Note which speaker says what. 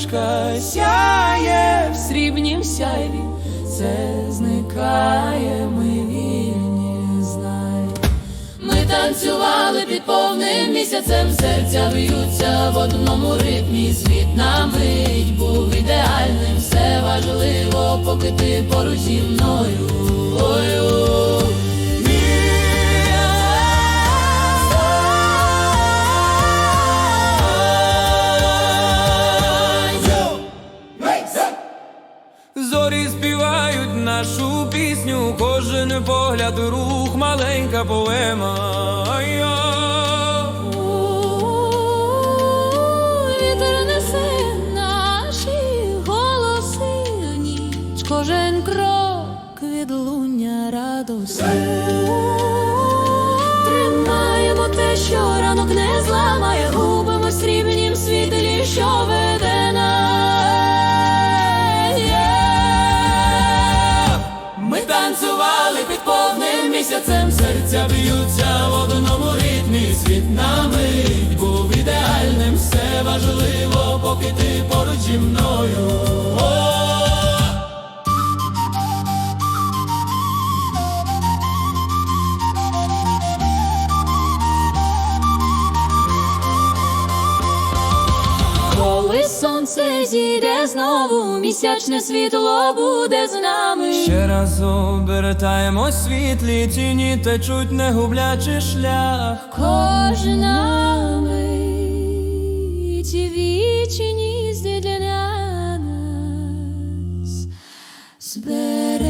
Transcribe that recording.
Speaker 1: усмішка сяє
Speaker 2: В срібнім сяйві це зникає, ми вільні, знай. Ми танцювали під повним місяцем, серця б'ються в одному ритмі. Світ на мить був ідеальним, все важливо, поки ти поруч зі мною. Ой-у.
Speaker 1: Пісню, кожен погляд, рух, маленька поема. Ай-я.
Speaker 2: Вітер несе наші голоси ніч, кожен крок
Speaker 1: від луння радости. Місяцем, серця б'ються в одному ритмі. Світ на мить був ідеальним, все важливо, поки ти поруч зі мною.
Speaker 2: Сонце зійде знову, місячне світло буде з нами.
Speaker 1: Ще раз обертаємо світлі тіні, течуть, не гублячи шлях.
Speaker 2: Кожна мить вічність для нас збереже